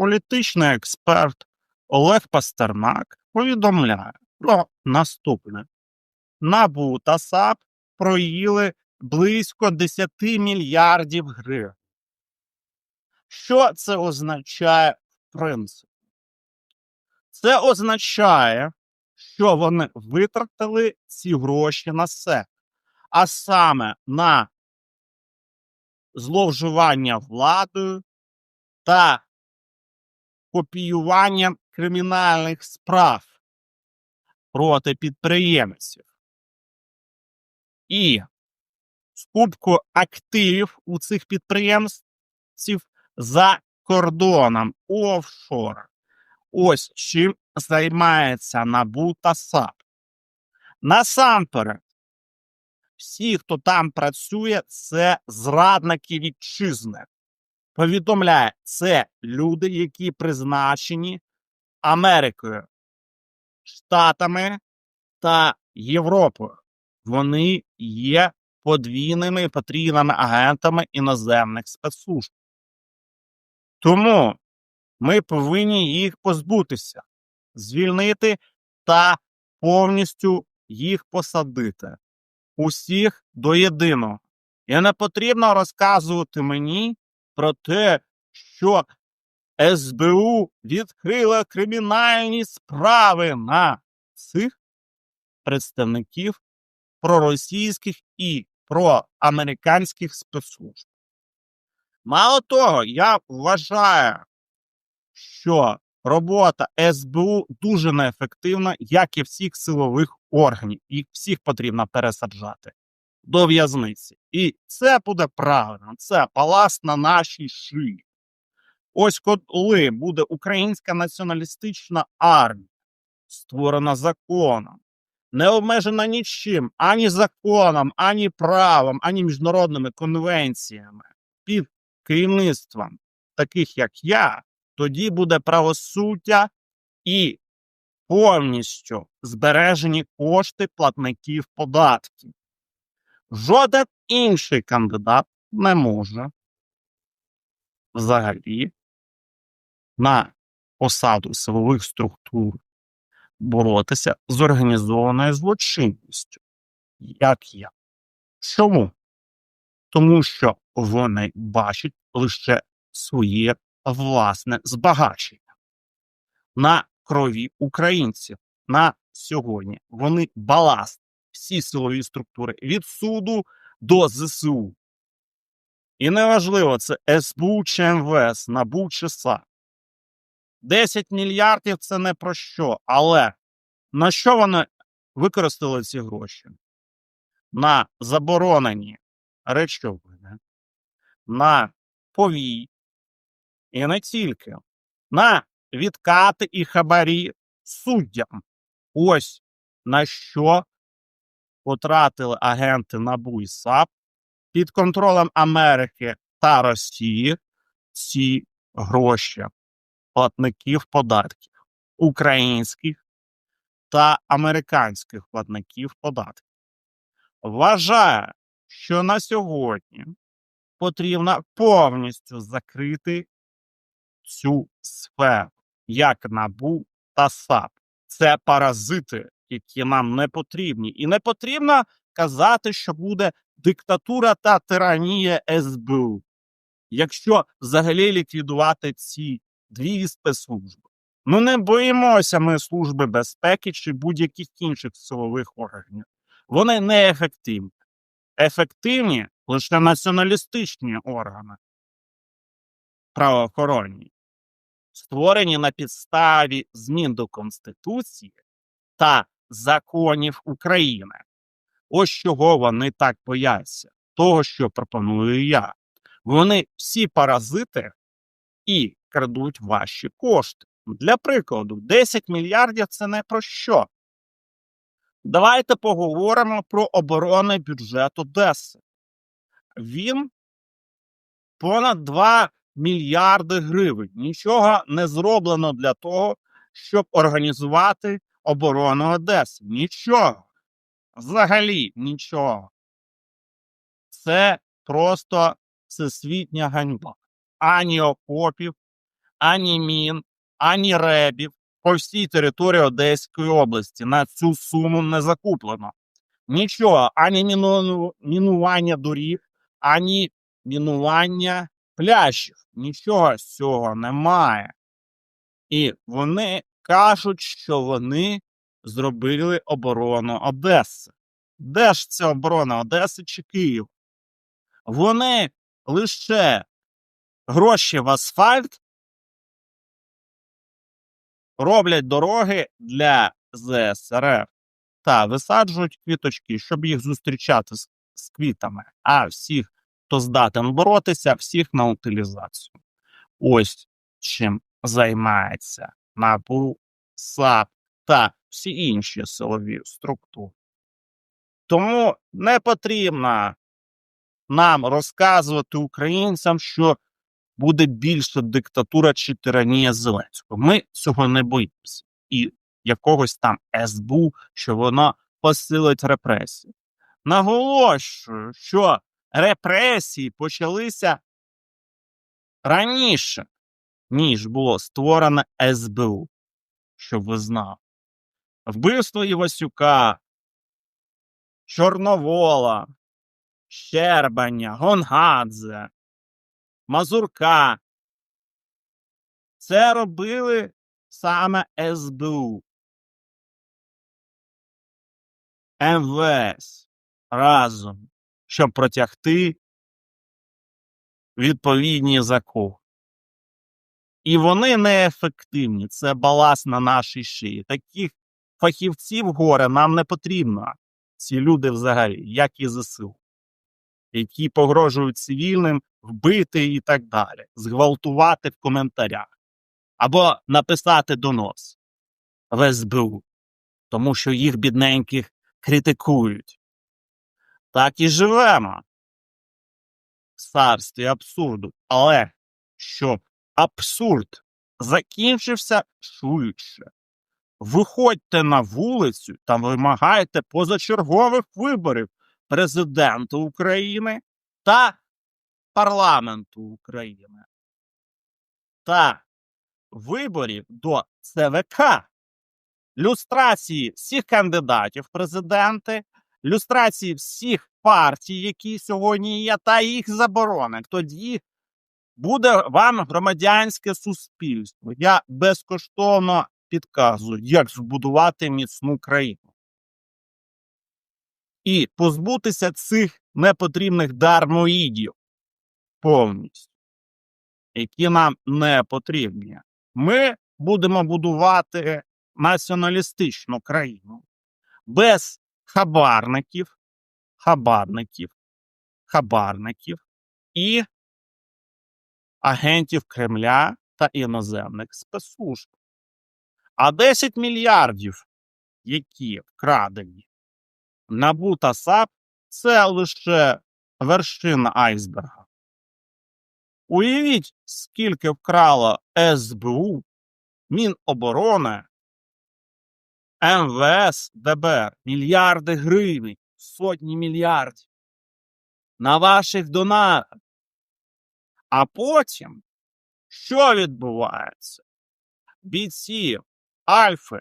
політичний експерт Олег Пастернак повідомляє про наступне: НАБУ та САП проїли близько 10 мільярдів гривень. Що це означає в принципі? Це означає, що вони витратили ці гроші на себе, а саме на зловживання владою та копіювання кримінальних справ проти підприємців і скупку активів у цих підприємців за кордоном у офшорах. Ось чим займається НАБУ та САП. Насамперед, всі, хто там працює, це зрадники вітчизни. Повідомляє, це люди, які призначені Америкою, Штатами та Європою. Вони є подвійними потрійними агентами іноземних спецслужб. Тому ми повинні їх позбутися, звільнити та повністю їх посадити. Усіх до єдиного. І не потрібно розказувати мені про те, що СБУ відкрила кримінальні справи на цих представників проросійських і проамериканських спецслужб. Мало того, я вважаю, що робота СБУ дуже неефективна, як і всіх силових органів. Їх всіх потрібно пересаджати до в'язниці. І це буде правильно, це палас на нашій шиї. Ось коли буде українська націоналістична армія, створена законом, не обмежена нічим, ані законом, ані правом, ані міжнародними конвенціями під керівництвом таких, як я, тоді буде правосуддя і повністю збережені кошти платників податків. Жоден інший кандидат не може взагалі на посаду силових структур боротися з організованою злочинністю, як я. Чому? Тому що вони бачать лише своє власне збагачення на крові українців на сьогодні. Вони баласт, всі силові структури від суду до ЗСУ. І неважливо, це СБУ чи МВС, НАБУ чи САП. 10 мільярдів це не про що. Але на що вони використали ці гроші? На заборонені речовини, на повій, і не тільки, на відкати і хабарі суддям. Ось на що потратили агенти НАБУ і САП під контролем Америки та Росії ці гроші платників податків українських та американських платників податків. Вважає, що на сьогодні потрібно повністю закрити цю сферу, як НАБУ та САП. Це паразити, які нам не потрібні. І не потрібно казати, що буде диктатура та тиранія СБУ, якщо взагалі ліквідувати ці дві спецслужби. Ну не боїмося ми служби безпеки чи будь-яких інших силових органів. Вони неефективні. Ефективні лише націоналістичні органи правоохоронні, створені на підставі змін до Конституції та законів України. Ось чого вони так бояться, того, що пропоную я. Вони всі паразити і крадуть ваші кошти. Для прикладу, 10 мільярдів це не про що. Давайте поговоримо про оборонний бюджет Одеси. Він понад 2 мільярди гривень. Нічого не зроблено для того, щоб організувати оборону Одеси. Нічого. Взагалі нічого. Це просто всесвітня ганьба. Ані окопів, ані мін, ані ребів по всій території Одеської області. На цю суму не закуплено. Нічого, ані міну- мінування доріг, ані мінування пляжів. Нічого з цього немає. І вони кажуть, що вони зробили оборону Одеси. Де ж ця оборона Одеси чи Київ? Вони лише гроші в асфальт роблять дороги для ЗСРФ та висаджують квіточки, щоб їх зустрічати з, з квітами. А всіх, хто здатен боротися, всіх на утилізацію. Ось чим займається НАБУ, САП та всі інші силові структури. Тому не потрібно нам розказувати українцям, що буде більше диктатура чи тиранія Зеленського. Ми цього не боїмося. І якогось там СБУ, що воно посилить репресії. Наголошую, що репресії почалися раніше, ніж було створено СБУ, щоб ви знали. Вбивство Івасюка, Чорновола, Щербаня, Гонгадзе, Мазурка. Це робили саме СБУ. МВС разом, щоб протягти відповідні закони. І вони неефективні. Це баласт на нашій шиї. Таких фахівців горе нам не потрібно. Ці люди взагалі, як і ЗСУ, які погрожують цивільним вбити і так далі, зґвалтувати в коментарях або написати донос в СБУ, тому що їх бідненьких критикують. Так і живемо в царстві абсурду. Але щоб абсурд закінчився швидше. Виходьте на вулицю та вимагайте позачергових виборів президента України та парламенту України та виборів до ЦВК, люстрації всіх кандидатів в президенти, люстрації всіх партій, які сьогодні є, та їх заборони. Тоді буде вам громадянське суспільство. Я безкоштовно підказую, як збудувати міцну країну. І позбутися цих непотрібних дармоїдів повністю, які нам не потрібні. Ми будемо будувати націоналістичну країну без хабарників, хабарників, хабарників і агентів Кремля та іноземних спецслужб. А 10 мільярдів, які вкрадені НАБУ та САП, це лише вершина айсберга. Уявіть, скільки вкрало СБУ, Міноборони, МВС, ДБР, мільярди гривень, сотні мільярдів на ваших донатах. А потім, що відбувається? Бійці Альфи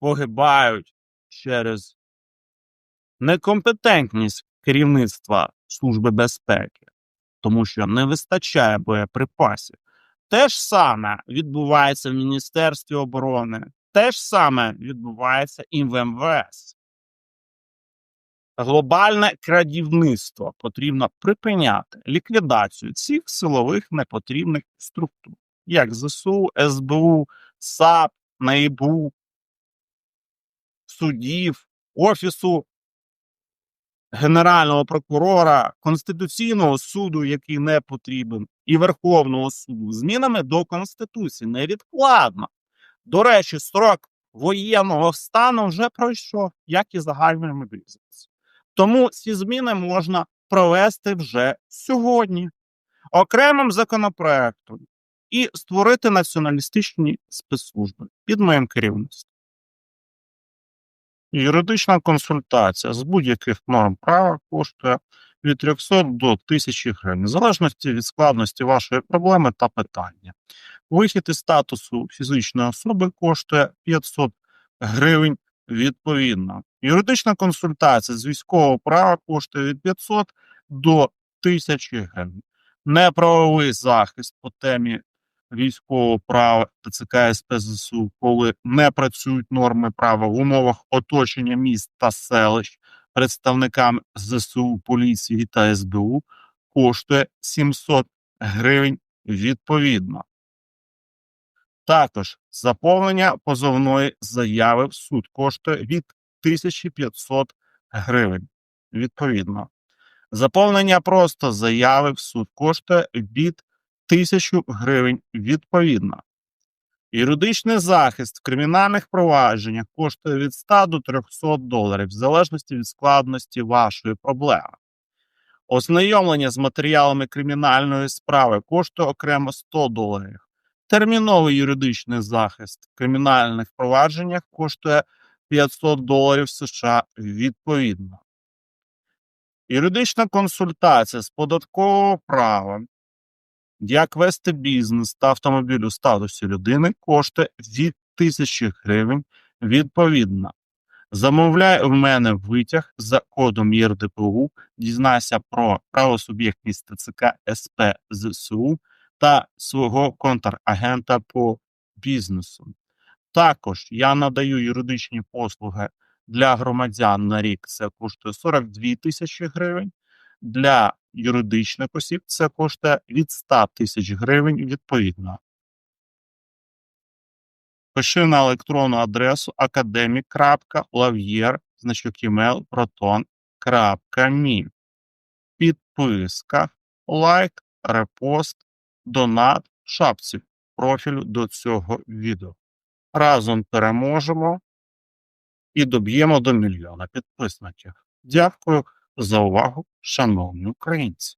погибають через некомпетентність керівництва Служби безпеки, тому що не вистачає боєприпасів. Те ж саме відбувається в Міністерстві оборони, те ж саме відбувається і в МВС. Глобальне крадівництво потрібно припиняти ліквідацію цих силових непотрібних структур, як ЗСУ, СБУ, САП, НАІБУ, судів, Офісу Генерального прокурора, Конституційного суду, який не потрібен, і Верховного суду, змінами до Конституції невідкладно. До речі, строк воєнного стану вже пройшов, як і загальної мобілізації. Тому ці зміни можна провести вже сьогодні окремим законопроектом і створити націоналістичні спецслужби під моїм керівництвом. Юридична консультація з будь-яких норм права коштує від 300 до 1000 гривень, в залежності від складності вашої проблеми та питання. Вихід із статусу фізичної особи коштує 500 гривень відповідно. Юридична консультація з військового права коштує від 500 до 1000 гривень. Неправовий захист по темі військового права ТЦК СП ЗСУ, коли не працюють норми права в умовах оточення міст та селищ представниками ЗСУ, поліції та СБУ, коштує 700 гривень відповідно. Також заповнення позовної заяви в суд коштує від 1500 гривень. Відповідно. Заповнення просто заяви в суд коштує від 1000 гривень відповідно. Юридичний захист в кримінальних провадженнях коштує від 100 до 300 доларів, в залежності від складності вашої проблеми. Ознайомлення з матеріалами кримінальної справи коштує окремо 100 доларів. Терміновий юридичний захист в кримінальних провадженнях коштує 500 доларів США відповідно. Юридична консультація з податкового права, як вести бізнес та автомобіль у статусі людини, коштує від 1000 гривень відповідно. Замовляй в мене витяг за кодом ЄРДПУ, дізнайся про правосуб'єктність ТЦК СП ЗСУ та свого контрагента по бізнесу. Також я надаю юридичні послуги для громадян на рік це коштує 42 тисячі гривень. Для юридичних осіб це коштує від 100 тисяч гривень відповідно. Пиши на електронну адресу academic.lavier, значок email. Підписка, лайк, репост, донат, шапці профілю до цього відео. Разом переможемо і доб'ємо до мільйона підписників. Дякую за увагу, шановні українці.